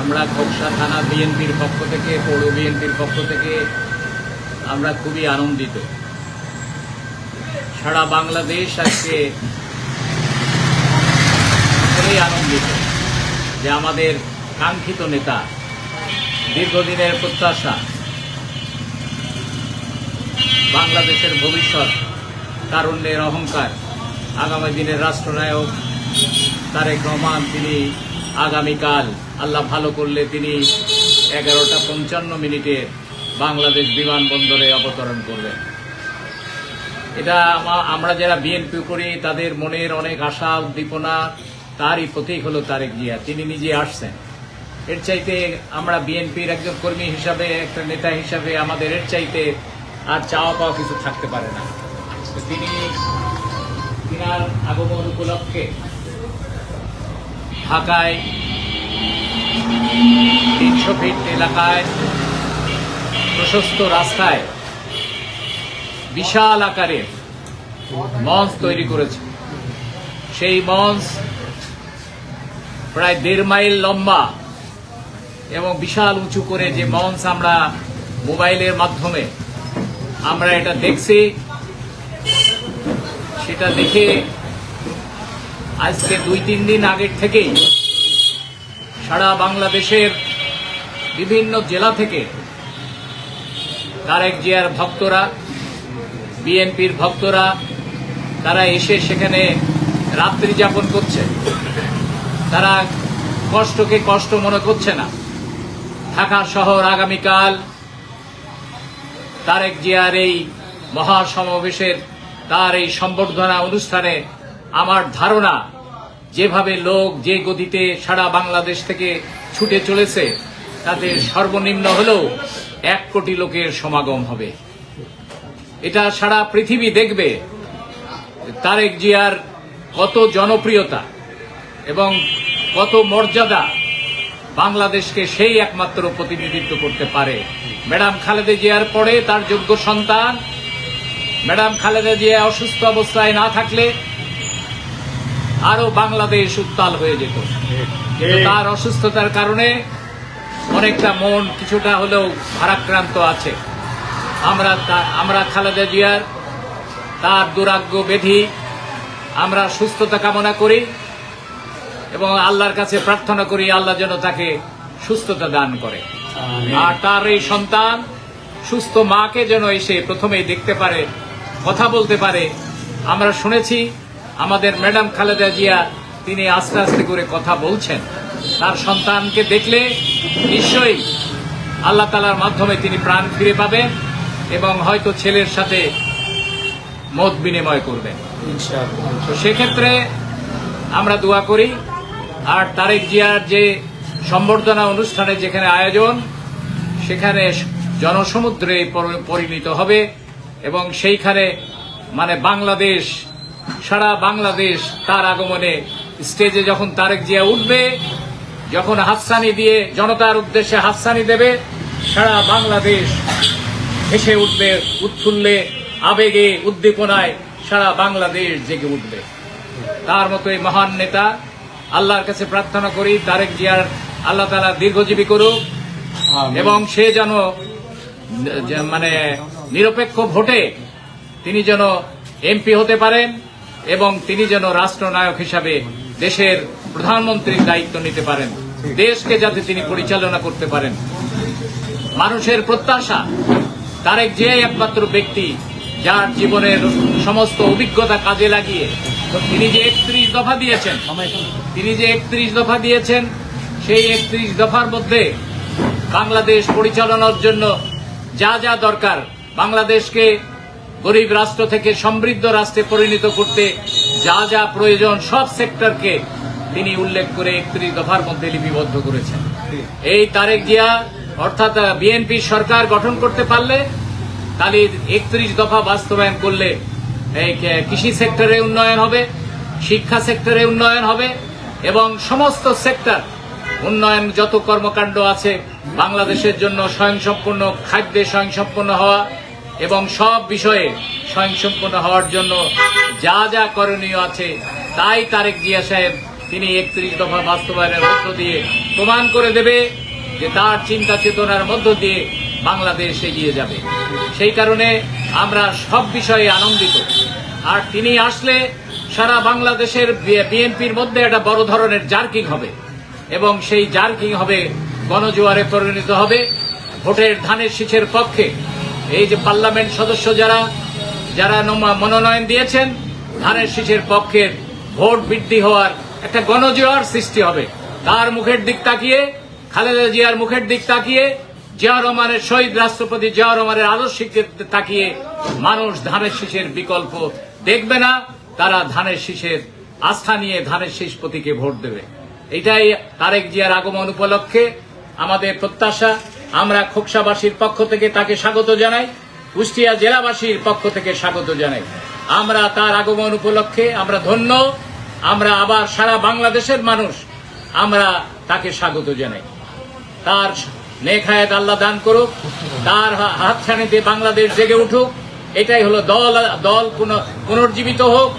আমরা খোকসা থানা বিএনপির পক্ষ থেকে, পৌর বিএনপির পক্ষ থেকে আমরা খুবই আনন্দিত। সারা বাংলাদেশ আজকে খুবই আনন্দিত যে আমাদের কাঙ্ক্ষিত নেতা দীর্ঘদিনের প্রত্যাশা বাংলাদেশের ভবিষ্যৎ, তারুণ্যের অহংকার, আগামী দিনের রাষ্ট্রনায়ক তারেক রহমান, তিনি আগামীকাল আল্লাহ ভালো করলে তিনি এগারোটা পঞ্চান্ন মিনিটে বাংলাদেশ বিমানবন্দরে অবতরণ করবেন। এটা আমরা যারা বিএনপি করি, তাদের মনের অনেক আশা, উদ্দীপনা, তারই প্রতীক হলো তারেক জিয়া। তিনি নিজে আসছেন। এর চাইতে আমরা বিএনপির একজন কর্মী হিসাবে, একটা নেতা হিসাবে আমাদের এর চাইতে আর চাওয়া পাওয়া কিছু থাকতে পারে না। তিনি তিনার আগমন উপলক্ষে ঢাকায় তিনশো ফিট এলাকায়, প্রশস্ত রাস্তায় বিশাল আকারের মঞ্চ তৈরি করেছে। সেই মঞ্চ প্রায় দেড় মাইল লম্বা এবং বিশাল উঁচু করে যে মঞ্চ আমরা মোবাইলের মাধ্যমে আমরা এটা দেখছি, সেটা দেখে আজকে দুই তিন দিন আগের থেকেই সারা বাংলাদেশের বিভিন্ন জেলা থেকে তারেক জিয়ার ভক্তরা, বিএনপির ভক্তরা, তারা এসে সেখানে রাত্রি যাপন করছে। তারা কষ্টকে কষ্ট মনে করছে না। ঢাকা শহর আগামীকাল তারেক জিয়ার এই মহাসমাবেশের তার এই সম্বর্ধনা অনুষ্ঠানে আমার ধারণা যেভাবে লোক যে গতিতে সারা বাংলাদেশ থেকে ছুটে চলেছে, তাতে সর্বনিম্ন হলেও এক কোটি লোকের সমাগম হবে। এটা সারা পৃথিবী দেখবে, তারেক জিয়ার কত জনপ্রিয়তা এবং কত মর্যাদা বাংলাদেশকে সেই একমাত্র প্রতিনিধিত্ব করতে পারে। ম্যাডাম খালেদা জিয়ার পরে তার যোগ্য সন্তান, ম্যাডাম খালেদা জিয়া অসুস্থ অবস্থায় না থাকলে আরও বাংলাদেশ উত্তাল হয়ে যেত। তার অসুস্থতার কারণে অনেকটা মন কিছুটা হলেও ভারাক্রান্ত আছে। আমরা আমরা খালেদা জিয়ার তার দুরাগ্য বেধি আমরা সুস্থতা কামনা করি এবং আল্লাহর কাছে প্রার্থনা করি আল্লাহ যেন তাকে সুস্থতা দান করে। আর তার এই সন্তান সুস্থ মাকে যেন এসে প্রথমেই দেখতে পারে কথা বলতে পারে। আমরা শুনেছি আমাদের ম্যাডাম খালেদা জিয়া তিনি আস্তে আস্তে করে কথা বলছেন। তার সন্তানকে দেখলে নিশ্চয়ই আল্লাহ তালার মাধ্যমে তিনি প্রাণ ফিরে পাবেন এবং হয়তো ছেলের সাথে মত বিনিময় করবেন। তো সেক্ষেত্রে আমরা দোয়া করি আর তারেক জিয়ার যে সম্বর্ধনা অনুষ্ঠানে যেখানে আয়োজন সেখানে জনসমুদ্রে পরিণত হবে এবং সেইখানে মানে বাংলাদেশ সারা বাংলাদেশ তার আগমনে স্টেজে যখন তারেক জিয়া উঠবে যখন হাতসানি দিয়ে জনতার উদ্দেশ্যে হাতসানি দেবে সারা বাংলাদেশ ভেসে উঠবে উৎফুল্লে আবেগে উদ্দীপনায় সারা বাংলাদেশ জেগে উঠবে। তার মতো এই মহান নেতা আল্লাহর কাছে প্রার্থনা করি তারেক জিয়ার আল্লাহ তালা দীর্ঘজীবী করুক এবং সে যেন মানে নিরপেক্ষ ভোটে তিনি যেন এমপি হতে পারেন এবং তিনি যেন রাষ্ট্রনায়ক হিসাবে দেশের প্রধানমন্ত্রীর দায়িত্ব নিতে পারেন, দেশকে যাতে তিনি পরিচালনা করতে পারেন। মানুষের প্রত্যাশা, তারেক যে একমাত্র ব্যক্তি যার জীবনের সমস্ত অভিজ্ঞতা কাজে লাগিয়ে তিনি যে একত্রিশ দফা দিয়েছেন, তিনি যে একত্রিশ দফা দিয়েছেন, সেই একত্রিশ দফার মধ্যে বাংলাদেশ পরিচালনার জন্য যা যা দরকার, বাংলাদেশকে গরিব রাষ্ট্র থেকে সমৃদ্ধ রাষ্ট্রে পরিণত করতে যা যা প্রয়োজন সব সেক্টরকে তিনি উল্লেখ করে একত্রিশ দফার মধ্যে লিপিবদ্ধ করেছেন। এই তারেক জিয়া, অর্থাৎ বিএনপি সরকার গঠন করতে পারলে তাহলে একত্রিশ দফা বাস্তবায়ন করলে কৃষি সেক্টরে উন্নয়ন হবে, শিক্ষা সেক্টরে উন্নয়ন হবে এবং সমস্ত সেক্টর উন্নয়ন যত কর্মকাণ্ড আছে বাংলাদেশের জন্য স্বয়ংসম্পূর্ণ, খাদ্যে স্বয়ংসম্পূর্ণ হওয়া এবং সব বিষয়ে স্বয়ংসম্পূর্ণ হওয়ার জন্য যা যা করণীয় আছে, তাই তারেক জিয়া সাহেব তিনি একত্রিশ দফা বাস্তবায়নের মধ্য দিয়ে প্রমাণ করে দেবে যে তার চিন্তা চেতনার মধ্য দিয়ে বাংলাদেশ এগিয়ে যাবে। সেই কারণে আমরা সব বিষয়ে আনন্দিত। আর তিনি আসলে সারা বাংলাদেশের বিএনপির মধ্যে একটা বড় ধরনের জার্কিং হবে এবং সেই জার্কিং হবে গণজোয়ারে পরিণত হবে। ভোটের ধানের শীষের পক্ষে এই যে পার্লামেন্ট সদস্য যারা যারা মনোনয়ন দিয়েছেন, ধানের শীষের পক্ষের ভোট বৃদ্ধি হওয়ার একটা গণজোয়ার সৃষ্টি হবে। তার মুখের দিক তাকিয়ে, খালেদা জিয়ার মুখের দিক তাকিয়ে, জিয়া রহমানের শহীদ রাষ্ট্রপতি জিয়া রহমানের আদর্শিক তাকিয়ে মানুষ ধানের শীষের বিকল্প দেখবে না। তারা ধানের শীষের আস্থা নিয়ে ধানের শীষ প্রতীকে ভোট দেবে। এটাই তারেক জিয়ার আগমন উপলক্ষে আমাদের প্রত্যাশা। আমরা খোকসাবাসীর পক্ষ থেকে তাকে স্বাগত জানাই, কুষ্টিয়া জেলাবাসীর পক্ষ থেকে স্বাগত জানাই। আমরা তার আগমন উপলক্ষে আমরা ধন্য, আমরা আবার সারা বাংলাদেশের মানুষ আমরা তাকে স্বাগত জানাই। তার নেখায়াত আল্লাহ দান করুক, তার হাতছানিতে বাংলাদেশ জেগে উঠুক, এটাই হলো দল দল পুন- পুনর্জীবিত হোক,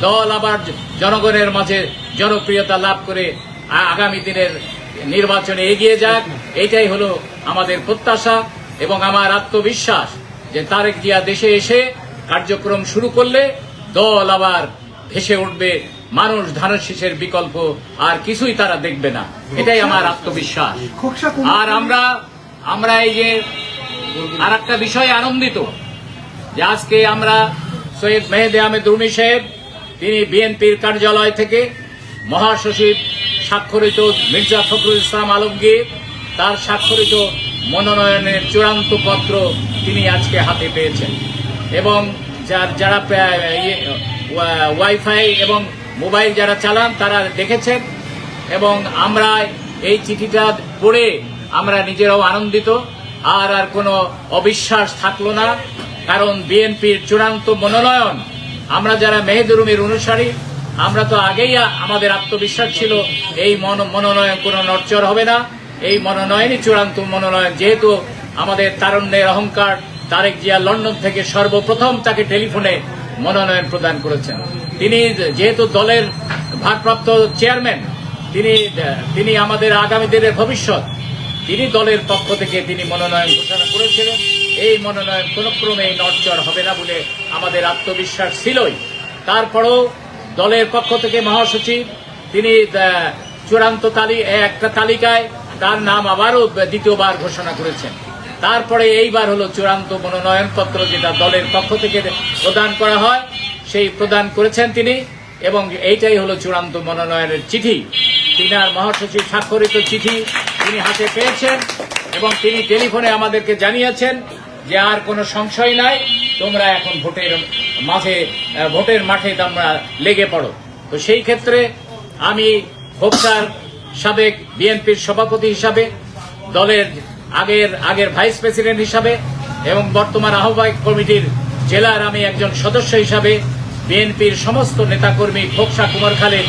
দল আবার জনগণের মাঝে জনপ্রিয়তা লাভ করে আগামী দিনের নির্বাচনে এগিয়ে যাক, এটাই হলো আমাদের প্রত্যাশা এবং আমার আত্মবিশ্বাস যে তারেক জিয়া দেশে এসে কার্যক্রম শুরু করলে দল আবার ভেসে উঠবে, মানুষ ধানের শীষের বিকল্প আর কিছুই তারা দেখবে না। এটাই আমার আত্মবিশ্বাস। আর আমরা আমরা এই যে আর একটা বিষয়ে আনন্দিত যে আজকে আমরা সৈয়দ মেহেদে আহমেদ রুমি সাহেব, তিনি বিএনপির কার্যালয় থেকে মহাসচিব স্বাক্ষরিত মির্জা ফখরুল ইসলাম আলমগীর তার স্বাক্ষরিত মনোনয়নের চূড়ান্ত পত্র তিনি আজকে হাতে পেয়েছেন। এবং যার যারা প্রা- ইয়ে, ওয়াইফাই এবং মোবাইল যারা চালান তারা দেখেছেন। এবং আমরা এই চিঠিটা পড়ে আমরা নিজেরাও আনন্দিত। আর আর কোনো অবিশ্বাস থাকল না। কারণ বিএনপির চূড়ান্ত মনোনয়ন আমরা যারা মেহেদুরুমের অনুসারী আমরা তো আগেই আমাদের আত্মবিশ্বাস ছিল এই মন- মনোনয়ন কোনো নড়চড় হবে না। এই মনোনয়নই চূড়ান্ত মনোনয়ন, যেহেতু আমাদের তারুণ্যের অহংকার, তারেক জিয়া লন্ডন থেকে সর্বপ্রথম তাকে টেলিফোনে মনোনয়ন প্রদান করেছেন। তিনি যেহেতু দলের ভারপ্রাপ্ত চেয়ারম্যান, তিনি তিনি আমাদের আগামী দিনের ভবিষ্যৎ, তিনি দলের পক্ষ থেকে তিনি মনোনয়ন ঘোষণা করেছিলেন। এই মনোনয়ন কোনো ক্রমেই নড়চড় হবে না বলে আমাদের আত্মবিশ্বাস ছিলই। তারপরেও দলের পক্ষ থেকে মহাসচিব, তিনি চূড়ান্ত তালি, একটা তালিকায় তার নাম আবারও দ্বিতীয়বার ঘোষণা করেছেন। তারপরে এইবার হলো চূড়ান্ত মনোনয়নপত্র যেটা দলের পক্ষ থেকে প্রদান করা হয়, সেই প্রদান করেছেন তিনি এবং এইটাই হলো চূড়ান্ত মনোনয়নের চিঠি। তিনার মহাসচিব স্বাক্ষরিত চিঠি তিনি হাতে পেয়েছেন এবং তিনি টেলিফোনে আমাদেরকে জানিয়েছেন যে আর কোনো সংশয় নাই, তোমরা এখন ভোটের মাঝে ভোটের মাঠে তোমরা লেগে পড়ো। তো সেই ক্ষেত্রে আমি খোকসার সাবেক বিএনপির সভাপতি হিসাবে, দলের আগের আগের ভাইস প্রেসিডেন্ট হিসাবে এবং বর্তমান আহ্বায়ক কমিটির জেলার আমি একজন সদস্য হিসাবে বিএনপির সমস্ত নেতাকর্মী খোকসা কুমারখালের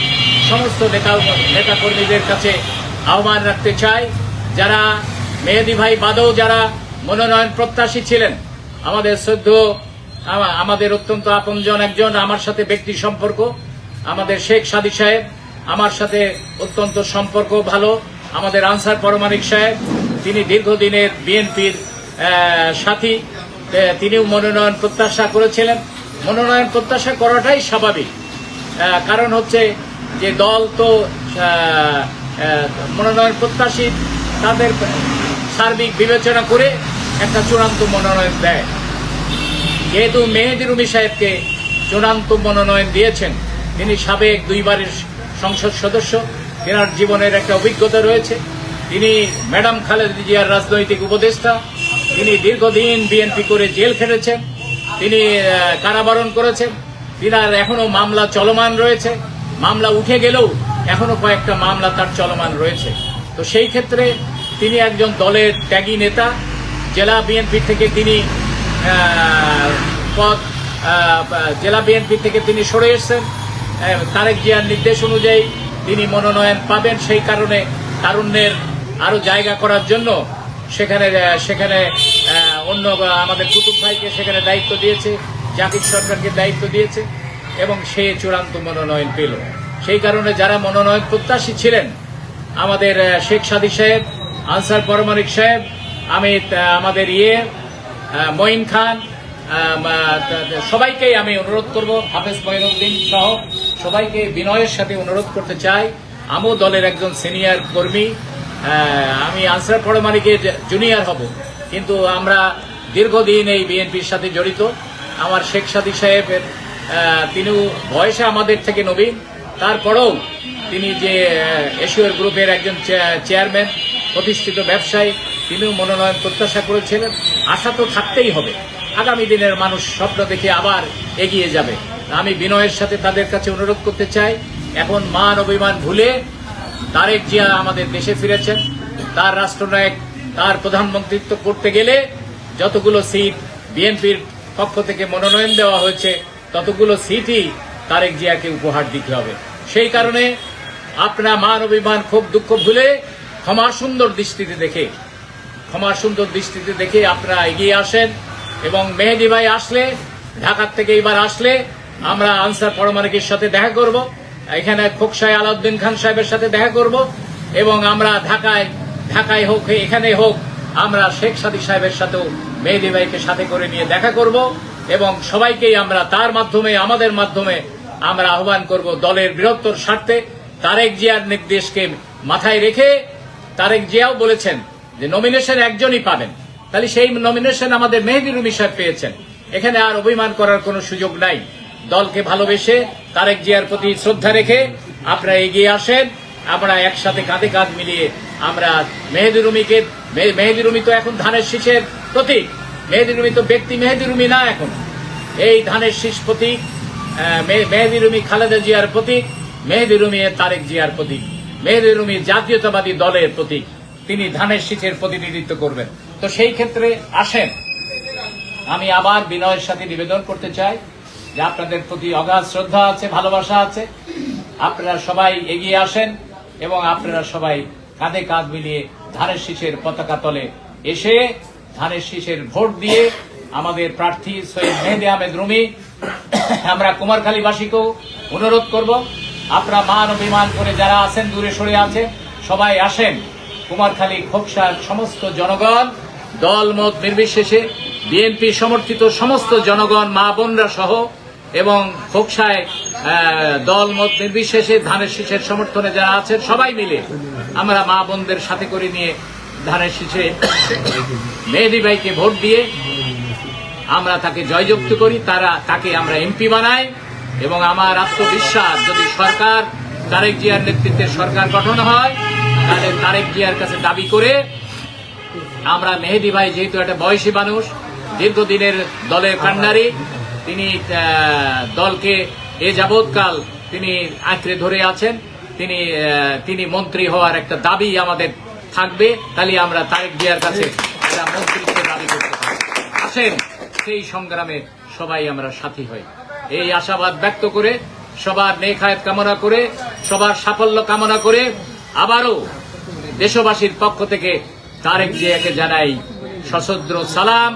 সমস্ত নেতা, নেতাকর্মীদের কাছে আহ্বান রাখতে চাই। যারা মেহেদি ভাই বাদও যারা মনোনয়ন প্রত্যাশী ছিলেন, আমাদের শ্রদ্ধ আমাদের অত্যন্ত আপনজন একজন, আমার সাথে ব্যক্তি সম্পর্ক, আমাদের শেখ সাদি সাহেব আমার সাথে অত্যন্ত সম্পর্ক ভালো। আমাদের আনসার পরমাণিক সাহেব, তিনি দীর্ঘদিনের বিএনপির সাথী। তিনিও মনোনয়ন প্রত্যাশা করেছিলেন। মনোনয়ন প্রত্যাশা করাটাই স্বাভাবিক। কারণ হচ্ছে যে দল তো মনোনয়ন প্রত্যাশী, তাদের সার্বিক বিবেচনা করে একটা চূড়ান্ত মনোনয়ন দেয়। যেহেতু মেহেদি রুমি সাহেবকে চূড়ান্ত মনোনয়ন দিয়েছেন, তিনি সাবেক দুইবারের সংসদ সদস্য তেনার জীবনের একটা অভিজ্ঞতা রয়েছে। তিনি ম্যাডাম খালেদা জিয়ার রাজনৈতিক উপদেষ্টা। তিনি দীর্ঘদিন বিএনপি করে জেল খেটেছেন। তিনি কারাবরণ করেছেন। তিনার এখনও মামলা চলমান রয়েছে। মামলা উঠে গেলেও এখনও কয়েকটা মামলা তার চলমান রয়েছে। তো সেই ক্ষেত্রে তিনি একজন দলের ত্যাগী নেতা। জেলা বিএনপি থেকে তিনি পদ জেলা বিএনপি থেকে তিনি সরে এসেছেন। তারেক জিয়ার নির্দেশ অনুযায়ী তিনি মনোনয়ন পাবেন। সেই কারণে তারুণ্যের আরও জায়গা করার জন্য সেখানে সেখানে অন্য আমাদের কুতুব ভাইকে সেখানে দায়িত্ব দিয়েছে জাতির সরকারকে দায়িত্ব দিয়েছে এবং সে চূড়ান্ত মনোনয়ন পেল। সেই কারণে যারা মনোনয়ন প্রত্যাশী ছিলেন, আমাদের শেখ সাদি সাহেব, আনসার পরমানিক সাহেব আমি আমাদের ইয়ে মঈন খান সবাইকেই আমি অনুরোধ করব, হাফেজ মঈনুদ্দিন সহ সবাইকে বিনয়ের সাথে অনুরোধ করতে চাই। আমিও দলের একজন সিনিয়র কর্মী আমি আনসার পরমানিকে জুনিয়র হব। কিন্তু আমরা দীর্ঘদিন এই বিএনপির সাথে জড়িত। আমার শেখ সাদি সাহেবের তিনিও বয়সে আমাদের থেকে নবীন। তারপরেও তিনি যে আহ, এশিয়ার গ্রুপের একজন চেয়া- চেয়ারম্যান প্রতিষ্ঠিত ব্যবসায়ী তিনিও মনোনয়ন প্রত্যাশা করেছিলেন। আশা তো থাকতেই হবে। আগামী দিনের মানুষ স্বপ্ন দেখে আবার এগিয়ে যাবে। আমি বিনয়ের সাথে তাদের কাছে অনুরোধ করতে চাই, এখন মান অভিমান ভুলে তারেক জিয়া আমাদের দেশে ফিরেছেন। তার রাষ্ট্রনায়ক, তার প্রধানমন্ত্রিত্ব করতে গেলে যতগুলো সিট বিএনপির পক্ষ থেকে মনোনয়ন দেওয়া হয়েছে, ততগুলো সিটই তারেক জিয়াকে উপহার দিতে হবে। সেই কারণে আপনার মান অভিমান খুব দুঃখ ভুলে ক্ষমা সুন্দর দৃষ্টিতে দেখে, ক্ষমা সুন্দর দৃষ্টিতে দেখে আপনারা এগিয়ে আসেন এবং মেহেদি ভাই আসলে, ঢাকার থেকে এবার আসলে আমরা আনসার পরমাণিকের সাথে দেখা করব। এখানে খোকসাই আলাউদ্দিন খান সাহেবের সাথে দেখা করব এবং আমরা ঢাকায় ঢাকায় হোক এখানে হোক, আমরা শেখ সাদী সাহেবের সাথেও মেহেদি ভাইকে সাথে করে নিয়ে দেখা করব এবং সবাইকেই আমরা তার মাধ্যমে, আমাদের মাধ্যমে আমরা আহ্বান করব দলের বৃহত্তর স্বার্থে। তারেক জিয়ার নির্দেশকে মাথায় রেখে তারেক জিয়াও বলেছেন যে নমিনেশন একজনই পাবেন। তাহলে সেই নমিনেশন আমাদের মেহেদি রুমি সাহেব পেয়েছেন। এখানে আর অভিমান করার কোনো সুযোগ নাই। দলকে ভালোবেসে তারেক জিয়ার প্রতি শ্রদ্ধা রেখে আপনারা এগিয়ে আসেন। আমরা একসাথে কাঁধে কাঁধ মিলিয়ে আমরা মেহেদি রুমিকে মেহেদি রুমি তো এখন ধানের শীষের প্রতীক। মেহেদি রুমি তো ব্যক্তি, মেহেদি রুমি না এখন। এই ধানের শীষ প্রতীক মেহেদি রুমি খালেদা জিয়ার প্রতীক, মেহেদি রুমি তারেক জিয়ার প্রতীক, মেহেদি রুমি জাতীয়তাবাদী দলের প্রতীক। তিনি ধানের শীষের প্রতিনিধিত্ব করবেন। তো সেই ক্ষেত্রে আসেন। আমি আবার বিনয়ের সাথে নিবেদন করতে চাই। যে আপনাদের প্রতি অগাধ শ্রদ্ধা আছে, ভালোবাসা আছে, আপনারা সবাই এগিয়ে আসেন এবং আপনারা সবাই কাঁধে কাঁধ মিলিয়ে ধানের শীষের পতাকা তলে এসে ধানের শীষের ভোট দিয়ে আমাদের প্রার্থী সৈয়দ মেহেদি আহমেদ রুমি, আমরা কুমারখালীবাসীকেও অনুরোধ করব, আপনারা মান অভিমান করে যারা আছেন, দূরে সরে আছে, সবাই আসেন। কুমারখালী খোকসার সমস্ত জনগণ দল মত নির্বিশেষে, বিএনপি সমর্থিত সমস্ত জনগণ, মা বোনরা সহ এবং খোকসায় দল মত নির্বিশেষে ধানের শীষের সমর্থনে যারা আছেন, সবাই মিলে আমরা মা বোনদের সাথে করে নিয়ে ধানের শীষে মেহেদি ভাইকে ভোট দিয়ে আমরা তাকে জয়যুক্ত করি, তারা তাকে আমরা এমপি বানাই এবং আমার আত্মবিশ্বাস, যদি সরকার, তারেক জিয়ার নেতৃত্বে সরকার গঠন হয়, তাহলে তারেক জিয়ার কাছে দাবি করে আমরা মেহেদি ভাই যেহেতু একটা বয়সী মানুষ, দীর্ঘদিনের দলের কান্ডারি তিনি দলকে এ যাবৎকাল তিনি আঁকড়ে ধরে আছেন। তিনি তিনি মন্ত্রী হওয়ার একটা দাবি আমাদের থাকবে। তাহলে আমরা তারেক জিয়ার কাছে মন্ত্রিত্বের দাবি করতে আসেন, সেই সংগ্রামে সবাই আমরা সাথী হই। এই আশাবাদ ব্যক্ত করে, সবার নেখায়ত কামনা করে, সবার সাফল্য কামনা করে আবারও দেশবাসীর পক্ষ থেকে তারেক জিয়াকে জানাই সশস্ত্র সালাম।